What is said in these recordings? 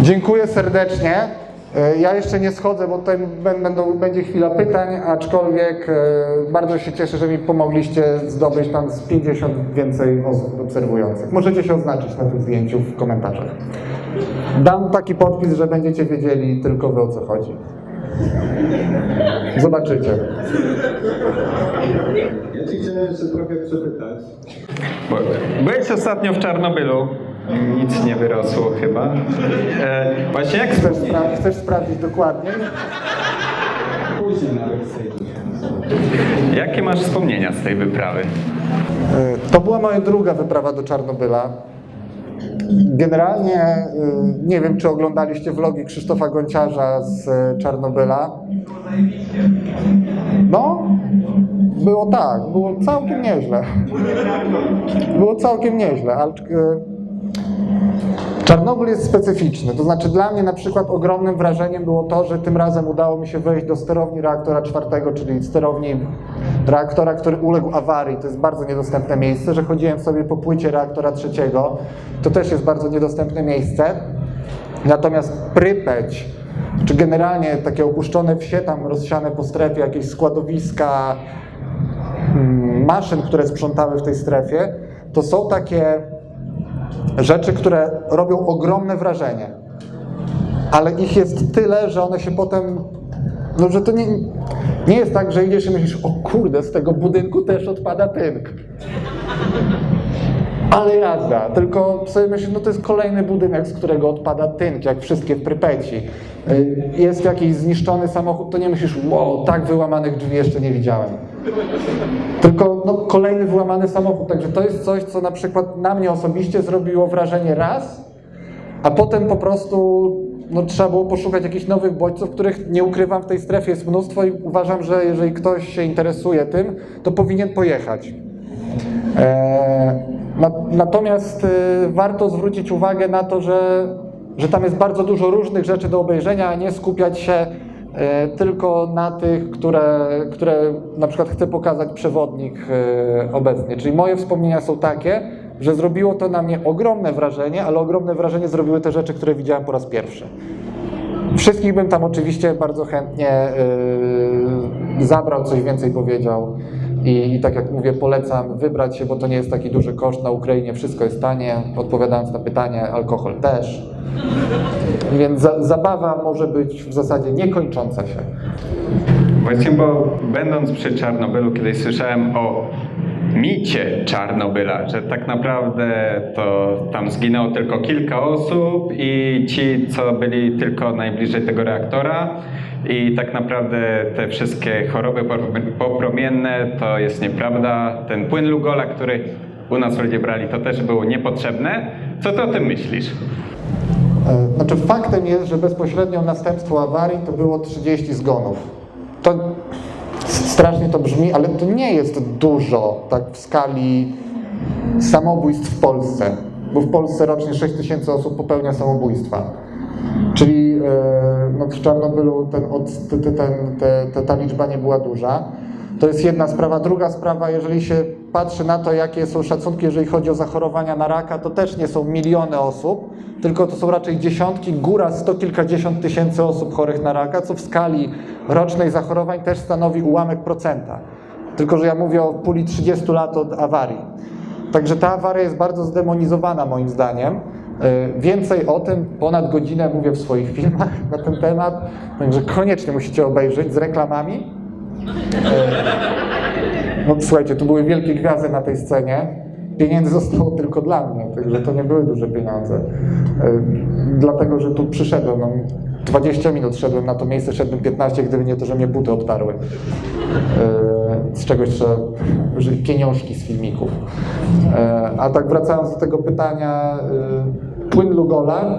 Dziękuję serdecznie. E, Ja jeszcze nie schodzę, bo tutaj bę- będą, będzie chwila pytań, aczkolwiek e, bardzo się cieszę, że mi pomogliście zdobyć tam z 50 więcej osób obserwujących. Możecie się oznaczyć na tym zdjęciu w komentarzach. Dam taki podpis, że będziecie wiedzieli tylko wy o co chodzi. Zobaczycie. Ja ci chciałem jeszcze trochę przepytać. Byłeś ostatnio w Czarnobylu. Nic nie wyrosło chyba. E, właśnie jak Chcesz, spra- chcesz sprawdzić dokładnie? Później na. Jakie masz wspomnienia z tej wyprawy? E, To była moja druga wyprawa do Czarnobyla. Generalnie e, nie wiem, czy oglądaliście vlogi Krzysztofa Gonciarza z e, Czarnobyla. No, było tak, było całkiem nieźle. Było całkiem nieźle, ale Czarnobyl jest specyficzny. To znaczy dla mnie na przykład ogromnym wrażeniem było to, że tym razem udało mi się wejść do sterowni reaktora czwartego, czyli sterowni reaktora, który uległ awarii. To jest bardzo niedostępne miejsce, że chodziłem sobie po płycie reaktora trzeciego. To też jest bardzo niedostępne miejsce. Natomiast Prypeć, czy generalnie takie opuszczone wsie tam rozsiane po strefie, jakieś składowiska, mm, maszyn, które sprzątały w tej strefie, to są takie rzeczy, które robią ogromne wrażenie. Ale ich jest tyle, że one się potem. No, że to nie, nie jest tak, że idziesz i myślisz, o kurde, z tego budynku też odpada tynk. Ale jazda, tylko sobie myślę, no to jest kolejny budynek, z którego odpada tynk, jak wszystkie w Prypeci. Y, Jest jakiś zniszczony samochód, to nie myślisz, wow, tak wyłamanych drzwi jeszcze nie widziałem. Tylko no, kolejny wyłamany samochód. Także to jest coś, co na przykład na mnie osobiście zrobiło wrażenie raz, a potem po prostu no, trzeba było poszukać jakichś nowych bodźców, których nie ukrywam w tej strefie jest mnóstwo i uważam, że jeżeli ktoś się interesuje tym, to powinien pojechać. E, na, natomiast e, warto zwrócić uwagę na to, że, że tam jest bardzo dużo różnych rzeczy do obejrzenia, a nie skupiać się tylko na tych, które, które na przykład chce pokazać przewodnik e, obecnie. Czyli moje wspomnienia są takie, że zrobiło to na mnie ogromne wrażenie, ale ogromne wrażenie zrobiły te rzeczy, które widziałem po raz pierwszy. Wszystkich bym tam oczywiście bardzo chętnie yy, zabrał, coś więcej powiedział. I, I tak jak mówię, polecam wybrać się, bo to nie jest taki duży koszt. Na Ukrainie wszystko jest tanie. Odpowiadając na pytanie, alkohol też. Więc za, zabawa może być w zasadzie niekończąca się. Właśnie, bo będąc przy Czarnobylu, kiedyś słyszałem o micie Czarnobyla, że tak naprawdę to tam zginęło tylko kilka osób i ci, co byli tylko najbliżej tego reaktora i tak naprawdę te wszystkie choroby po- popromienne to jest nieprawda. Ten płyn Lugola, który u nas ludzie brali, to też było niepotrzebne. Co ty o tym myślisz? E, Znaczy faktem jest, że bezpośrednio następstwo awarii to było 30 zgonów. To strasznie to brzmi, ale to nie jest dużo tak w skali samobójstw w Polsce, bo w Polsce rocznie 6 tysięcy osób popełnia samobójstwa. Czyli e, no, w Czarnobylu ten, ten, te, te, ta liczba nie była duża. To jest jedna sprawa. Druga sprawa, jeżeli się patrzy na to, jakie są szacunki, jeżeli chodzi o zachorowania na raka, to też nie są miliony osób, tylko to są raczej dziesiątki, góra sto kilkadziesiąt tysięcy osób chorych na raka, co w skali rocznej zachorowań też stanowi ułamek procenta. Tylko, że ja mówię o puli 30 lat od awarii. Także ta awaria jest bardzo zdemonizowana moim zdaniem. E, Więcej o tym, ponad godzinę mówię w swoich filmach na ten temat, także koniecznie musicie obejrzeć z reklamami. No słuchajcie, tu były wielkie gwiazdy na tej scenie. Pieniędzy zostało tylko dla mnie, także to nie były duże pieniądze. E, Dlatego, że tu przyszedłem. No, 20 minut szedłem na to miejsce, szedłem 15, gdyby nie to, że mnie buty obtarły. E, Z czegoś trzeba użyć pieniążki z filmików. E, A tak wracając do tego pytania, płyn Lugola.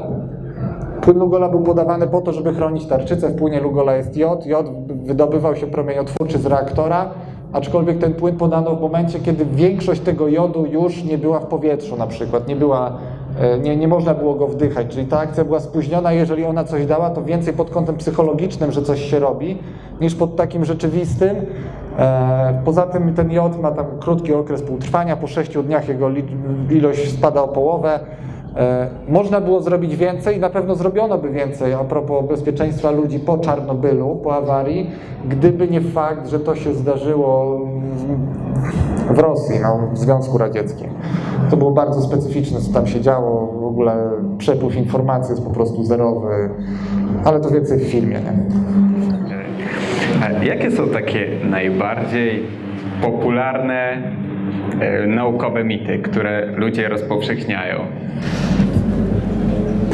Płyn Lugola był podawany po to, żeby chronić tarczycę. W płynie Lugola jest jod. Jod wydobywał się promieniotwórczy z reaktora, aczkolwiek ten płyn podano w momencie, kiedy większość tego jodu już nie była w powietrzu na przykład, nie była, e, nie, nie można było go wdychać, czyli ta akcja była spóźniona, jeżeli ona coś dała, to więcej pod kątem psychologicznym, że coś się robi, niż pod takim rzeczywistym. E, Poza tym ten jod ma tam krótki okres półtrwania, po 6 dniach jego ilość spada o połowę. E, Można było zrobić więcej na pewno zrobiono by więcej a propos bezpieczeństwa ludzi po Czarnobylu, po awarii, gdyby nie fakt, że to się zdarzyło w- Rosji, no, w Związku Radzieckim. To było bardzo specyficzne, co tam się działo. W ogóle przepływ informacji jest po prostu zerowy, ale to więcej w filmie. Nie? A jakie są takie najbardziej popularne e, naukowe mity, które ludzie rozpowszechniają?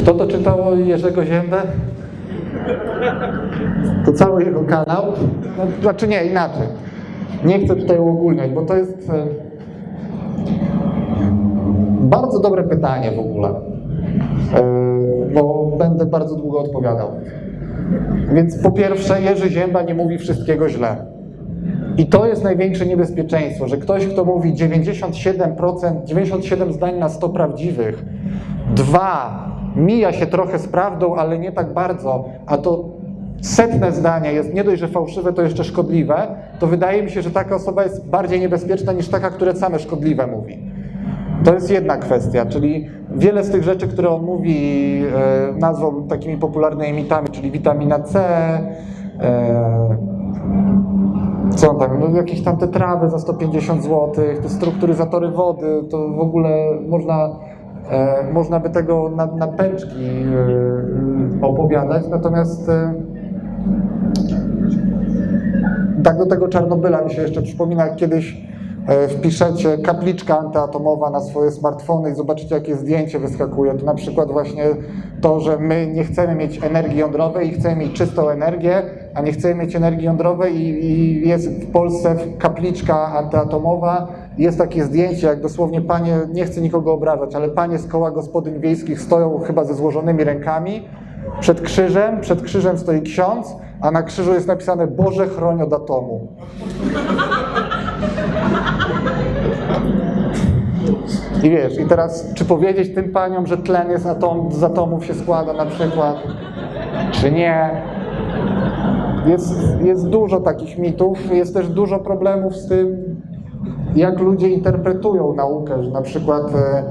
Kto to czytał o Jerzego Ziębę? To cały jego kanał? No, znaczy nie, inaczej. Nie chcę tutaj uogólniać, bo to jest e, bardzo dobre pytanie w ogóle. E, Bo będę bardzo długo odpowiadał. Więc po pierwsze, Jerzy Zięba nie mówi wszystkiego źle. I to jest największe niebezpieczeństwo, że ktoś, kto mówi 97%, 97 zdań na 100 prawdziwych, dwa, mija się trochę z prawdą, ale nie tak bardzo, a to setne zdanie jest nie dość, że fałszywe, to jeszcze szkodliwe, to wydaje mi się, że taka osoba jest bardziej niebezpieczna niż taka, która same szkodliwe mówi. To jest jedna kwestia, czyli wiele z tych rzeczy, które on mówi, e, nazwał takimi popularnymi mitami, czyli witamina C, e, co tam, no jakieś tam te trawy za 150 zł, te strukturyzatory wody, to w ogóle można, można by tego na, na pęczki e, opowiadać, natomiast e, tak do tego Czarnobyla mi się jeszcze przypomina, kiedyś e, wpiszecie kapliczka antyatomowa na swoje smartfony i zobaczycie, jakie zdjęcie wyskakuje. To na przykład właśnie to, że my nie chcemy mieć energii jądrowej i chcemy mieć czystą energię, a nie chcemy mieć energii jądrowej i, i jest w Polsce kapliczka antyatomowa. Jest takie zdjęcie, jak dosłownie panie, nie chcę nikogo obrażać, ale panie z koła gospodyń wiejskich stoją chyba ze złożonymi rękami przed krzyżem, przed krzyżem stoi ksiądz, a na krzyżu jest napisane Boże chroń od atomu. I wiesz, i teraz czy powiedzieć tym paniom, że tlen jest atom, z atomów się składa na przykład, czy nie? Jest, jest dużo takich mitów, jest też dużo problemów z tym, jak ludzie interpretują naukę, że na przykład e,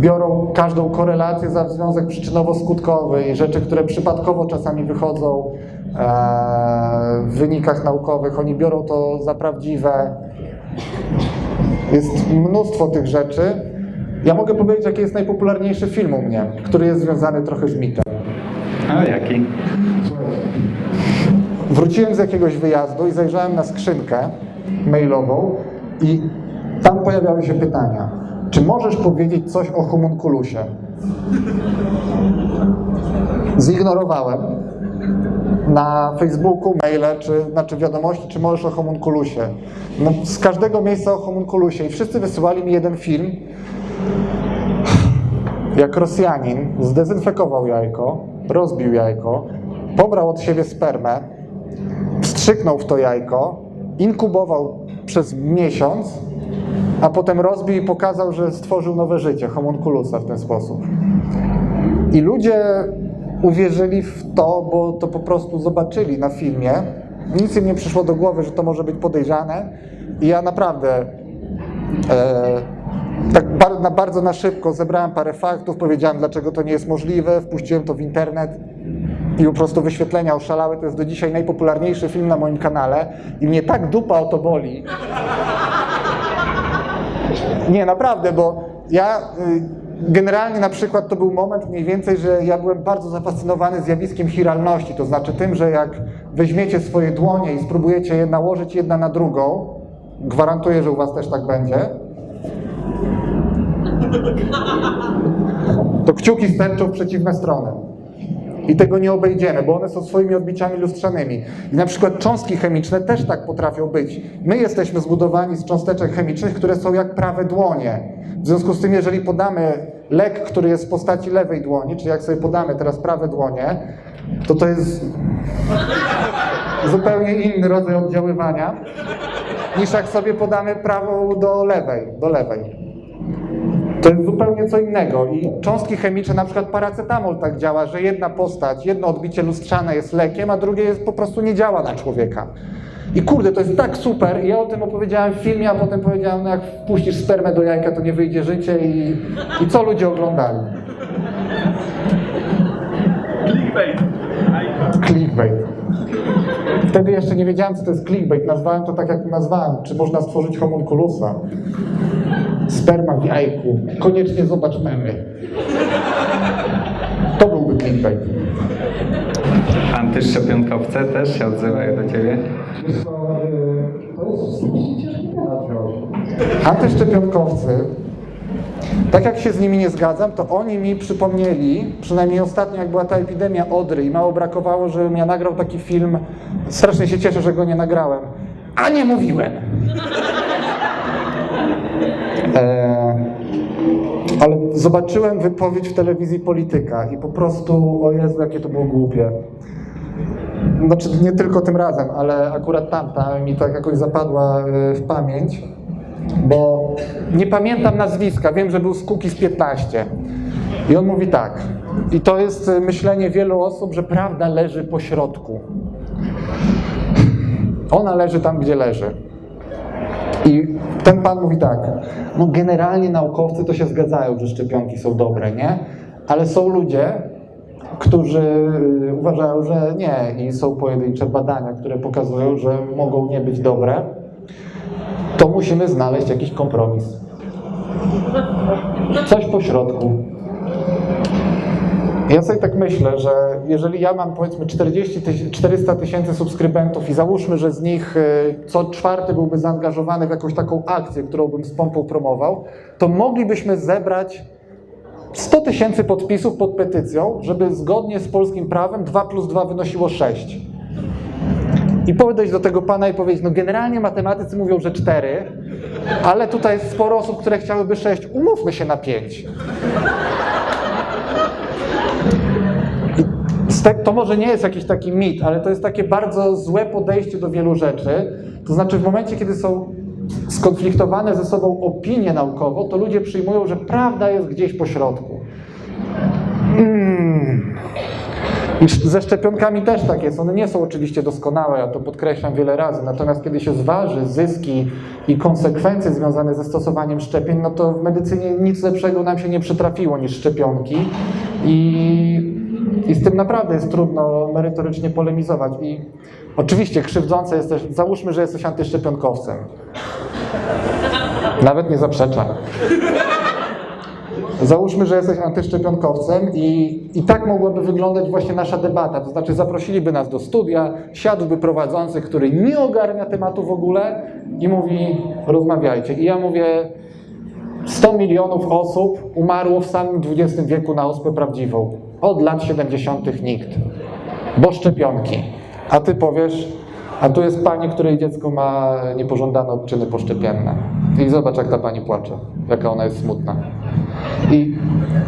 biorą każdą korelację za związek przyczynowo-skutkowy i rzeczy, które przypadkowo czasami wychodzą e, w wynikach naukowych, oni biorą to za prawdziwe. Jest mnóstwo tych rzeczy. Ja mogę powiedzieć, jaki jest najpopularniejszy film u mnie, który jest związany trochę z mitem. A jaki? Wróciłem z jakiegoś wyjazdu i zajrzałem na skrzynkę mailową i tam pojawiały się pytania. Czy możesz powiedzieć coś o homunculusie? Zignorowałem na Facebooku, maile, czy znaczy wiadomości, czy możesz o homunculusie. No, z każdego miejsca o homunculusie i wszyscy wysyłali mi jeden film, jak Rosjanin zdezynfekował jajko, rozbił jajko, pobrał od siebie spermę, wstrzyknął w to jajko, inkubował przez miesiąc, a potem rozbił i pokazał, że stworzył nowe życie, homunculusa w ten sposób. I ludzie uwierzyli w to, bo to po prostu zobaczyli na filmie. Nic im nie przyszło do głowy, że to może być podejrzane. I ja naprawdę e, tak bar, na, bardzo na szybko zebrałem parę faktów, powiedziałem, dlaczego to nie jest możliwe, wpuściłem to w internet i po prostu wyświetlenia oszalały. To jest do dzisiaj najpopularniejszy film na moim kanale i mnie tak dupa o to boli. Nie, naprawdę, bo ja y, generalnie na przykład to był moment mniej więcej, że ja byłem bardzo zafascynowany zjawiskiem chiralności, to znaczy tym, że jak weźmiecie swoje dłonie i spróbujecie je nałożyć jedna na drugą, gwarantuję, że u was też tak będzie, to kciuki sterczą w przeciwne strony. I tego nie obejdziemy, bo one są swoimi odbiciami lustrzanymi. I na przykład cząstki chemiczne też tak potrafią być. My jesteśmy zbudowani z cząsteczek chemicznych, które są jak prawe dłonie. W związku z tym, jeżeli podamy lek, który jest w postaci lewej dłoni, czyli jak sobie podamy teraz prawe dłonie, to to jest zupełnie inny rodzaj oddziaływania, niż jak sobie podamy prawą do lewej, do lewej. To jest zupełnie co innego i cząstki chemiczne, na przykład paracetamol tak działa, że jedna postać, jedno odbicie lustrzane jest lekiem, a drugie jest po prostu nie działa na człowieka. I kurde, to jest tak super. I ja o tym opowiedziałem w filmie, a potem powiedziałem, no jak wpuścisz spermę do jajka, to nie wyjdzie życie i, i co ludzie oglądali? Clickbait. Wtedy jeszcze nie wiedziałem, co to jest clickbait. Nazwałem to tak, jak nazwałem. Czy można stworzyć homunculusa? Sperma w jajku. Koniecznie zobacz memy. To byłby clickbait. Antyszczepionkowce też się odzywają do ciebie. Antyszczepionkowcy, tak jak się z nimi nie zgadzam, to oni mi przypomnieli, przynajmniej ostatnio jak była ta epidemia Odry i mało brakowało, żebym ja nagrał taki film, strasznie się cieszę, że go nie nagrałem, a nie mówiłem. Zobaczyłem wypowiedź w telewizji polityka i po prostu, o Jezu, jakie to było głupie. Znaczy nie tylko tym razem, ale akurat tamta mi tak jakoś zapadła e, w pamięć, bo nie pamiętam nazwiska, wiem, że był z Kukiz 15. I on mówi tak, i to jest e, myślenie wielu osób, że prawda leży po środku. Ona leży tam, gdzie leży. I ten pan mówi tak, no generalnie naukowcy to się zgadzają, że szczepionki są dobre, nie? Ale są ludzie, którzy y, uważają, że nie i są pojedyncze badania, które pokazują, że mogą nie być dobre, to musimy znaleźć jakiś kompromis. Coś po środku. Ja sobie tak myślę, że jeżeli ja mam powiedzmy 40 tyś- 400 tysięcy subskrybentów i załóżmy, że z nich y, co czwarty byłby zaangażowany w jakąś taką akcję, którą bym z pompą promował, to moglibyśmy zebrać 100 tysięcy podpisów pod petycją, żeby zgodnie z polskim prawem 2 plus 2 wynosiło 6. I podejść do tego pana i powiedzieć, no generalnie matematycy mówią, że 4, ale tutaj jest sporo osób, które chciałyby 6, umówmy się na 5. to może nie jest jakiś taki mit, ale to jest takie bardzo złe podejście do wielu rzeczy. To znaczy w momencie, kiedy są skonfliktowane ze sobą opinie naukowo, to ludzie przyjmują, że prawda jest gdzieś po środku. Mm. Ze szczepionkami też tak jest. One nie są oczywiście doskonałe, ja to podkreślam wiele razy. Natomiast kiedy się zważy zyski i konsekwencje związane ze stosowaniem szczepień, no to w medycynie nic lepszego nam się nie przytrafiło niż szczepionki. I, i z tym naprawdę jest trudno merytorycznie polemizować. I oczywiście krzywdzące jest też, załóżmy, że jesteś antyszczepionkowcem. Nawet nie zaprzeczam. Załóżmy, że jesteś antyszczepionkowcem i, i tak mogłaby wyglądać właśnie nasza debata. To znaczy zaprosiliby nas do studia, siadłby prowadzący, który nie ogarnia tematu w ogóle i mówi rozmawiajcie. I ja mówię 100 milionów osób umarło w samym XX wieku na ospę prawdziwą. Od lat 70. nikt. Bo szczepionki. A ty powiesz, a tu jest pani, której dziecko ma niepożądane odczyny poszczepienne. I zobacz, jak ta pani płacze, jaka ona jest smutna. I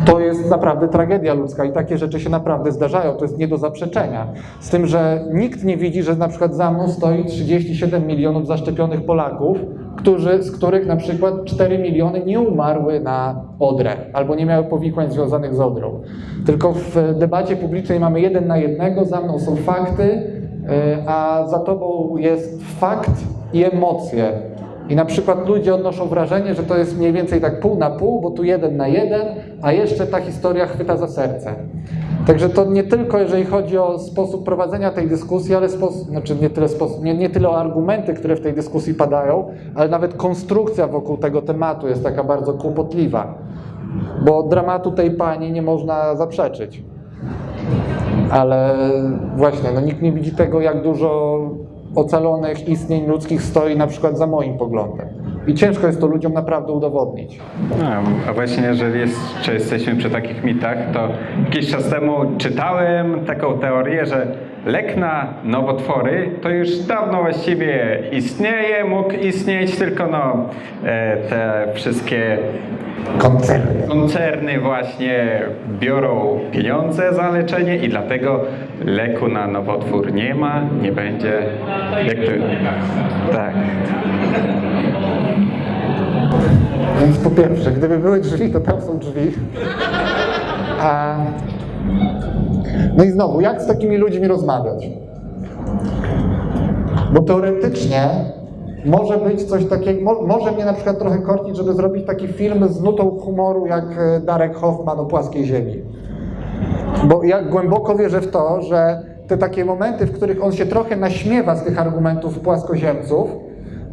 to jest naprawdę tragedia ludzka i takie rzeczy się naprawdę zdarzają. To jest nie do zaprzeczenia. Z tym, że nikt nie widzi, że na przykład za mną stoi 37 milionów zaszczepionych Polaków, którzy, z których na przykład 4 miliony nie umarły na odrę albo nie miały powikłań związanych z odrą. Tylko w debacie publicznej mamy jeden na jednego, za mną są fakty, yy, a za tobą jest fakt i emocje. I na przykład ludzie odnoszą wrażenie, że to jest mniej więcej tak pół na pół, bo tu jeden na jeden, a jeszcze ta historia chwyta za serce. Także to nie tylko jeżeli chodzi o sposób prowadzenia tej dyskusji, ale sposób, znaczy nie tyle, sposób, nie, nie tyle o argumenty, które w tej dyskusji padają, ale nawet konstrukcja wokół tego tematu jest taka bardzo kłopotliwa. Bo dramatu tej pani nie można zaprzeczyć. Ale właśnie, no nikt nie widzi tego, jak dużo ocalonych istnień ludzkich stoi na przykład za moim poglądem. I ciężko jest to ludziom naprawdę udowodnić. No, a właśnie jeżeli jest, czy jesteśmy przy takich mitach, to jakiś czas temu czytałem taką teorię, że lek na nowotwory to już dawno właściwie istnieje, mógł istnieć, tylko no, e, te wszystkie Koncerny. koncerny właśnie biorą pieniądze za leczenie i dlatego leku na nowotwór nie ma, nie będzie. Jak to? Tak. Więc po pierwsze, gdyby były drzwi, to tam są drzwi. A... No i znowu, jak z takimi ludźmi rozmawiać? Bo teoretycznie może być coś takiego, mo, może mnie na przykład trochę korcić, żeby zrobić taki film z nutą humoru jak e, Darek Hoffman o płaskiej ziemi. Bo ja głęboko wierzę w to, że te takie momenty, w których on się trochę naśmiewa z tych argumentów płaskoziemców,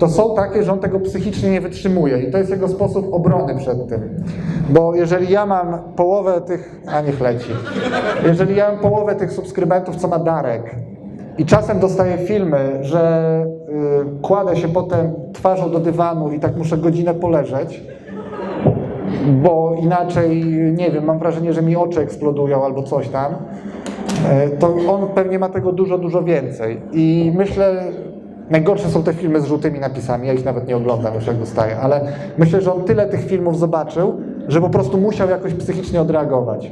to są takie, że on tego psychicznie nie wytrzymuje i to jest jego sposób obrony przed tym. Bo jeżeli ja mam połowę tych, a niech leci, jeżeli ja mam połowę tych subskrybentów, co ma Darek i czasem dostaję filmy, że y, kładę się potem twarzą do dywanu i tak muszę godzinę poleżeć, bo inaczej, nie wiem, mam wrażenie, że mi oczy eksplodują albo coś tam, e, to on pewnie ma tego dużo, dużo więcej. I myślę, najgorsze są te filmy z żółtymi napisami, ja ich nawet nie oglądam już jak dostaję, ale myślę, że on tyle tych filmów zobaczył, że po prostu musiał jakoś psychicznie odreagować.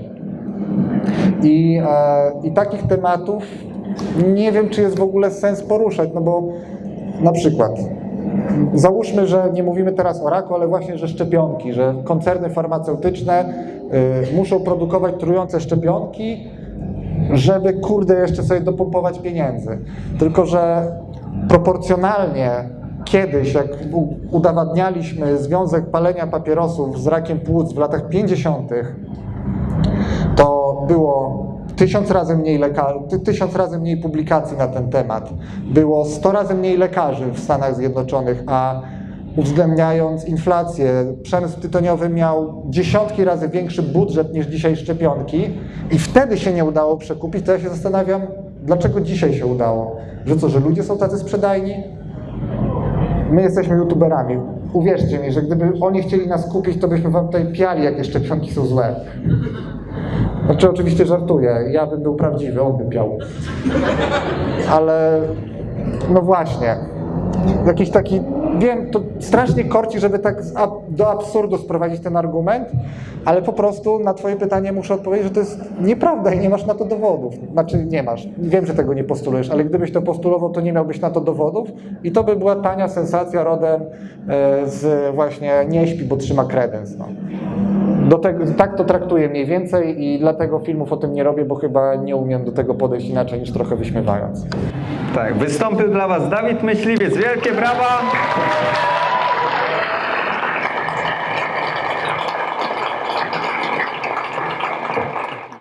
I, e, I takich tematów nie wiem, czy jest w ogóle sens poruszać, no bo na przykład Załóżmy, że nie mówimy teraz o raku, ale właśnie, że szczepionki, że koncerny farmaceutyczne y, muszą produkować trujące szczepionki, żeby kurde jeszcze sobie dopompować pieniędzy. Tylko, że proporcjonalnie kiedyś, jak udowadnialiśmy związek palenia papierosów z rakiem płuc w latach 50., to było tysiąc razy mniej lekarzy, tysiąc razy mniej publikacji na ten temat. Było 100 razy mniej lekarzy w Stanach Zjednoczonych, a uwzględniając inflację, przemysł tytoniowy miał dziesiątki razy większy budżet niż dzisiaj szczepionki i wtedy się nie udało przekupić, to ja się zastanawiam, dlaczego dzisiaj się udało? Że co, że ludzie są tacy sprzedajni? My jesteśmy youtuberami. Uwierzcie mi, że gdyby oni chcieli nas kupić, to byśmy wam tutaj piali, jakie szczepionki są złe. Znaczy oczywiście żartuję, ja bym był prawdziwy, on by piał. Ale no właśnie, jakiś taki, wiem, to strasznie korci, żeby tak do absurdu sprowadzić ten argument, ale po prostu na twoje pytanie muszę odpowiedzieć, że to jest nieprawda i nie masz na to dowodów. Znaczy nie masz, wiem, że tego nie postulujesz, ale gdybyś to postulował, to nie miałbyś na to dowodów i to by była tania sensacja rodem e, z właśnie nie śpi, bo trzyma kredens. No. Do tego, tak to traktuję mniej więcej i dlatego filmów o tym nie robię, bo chyba nie umiem do tego podejść inaczej niż trochę wyśmiewając. Tak, wystąpił dla Was Dawid Myśliwiec. Wielkie brawa!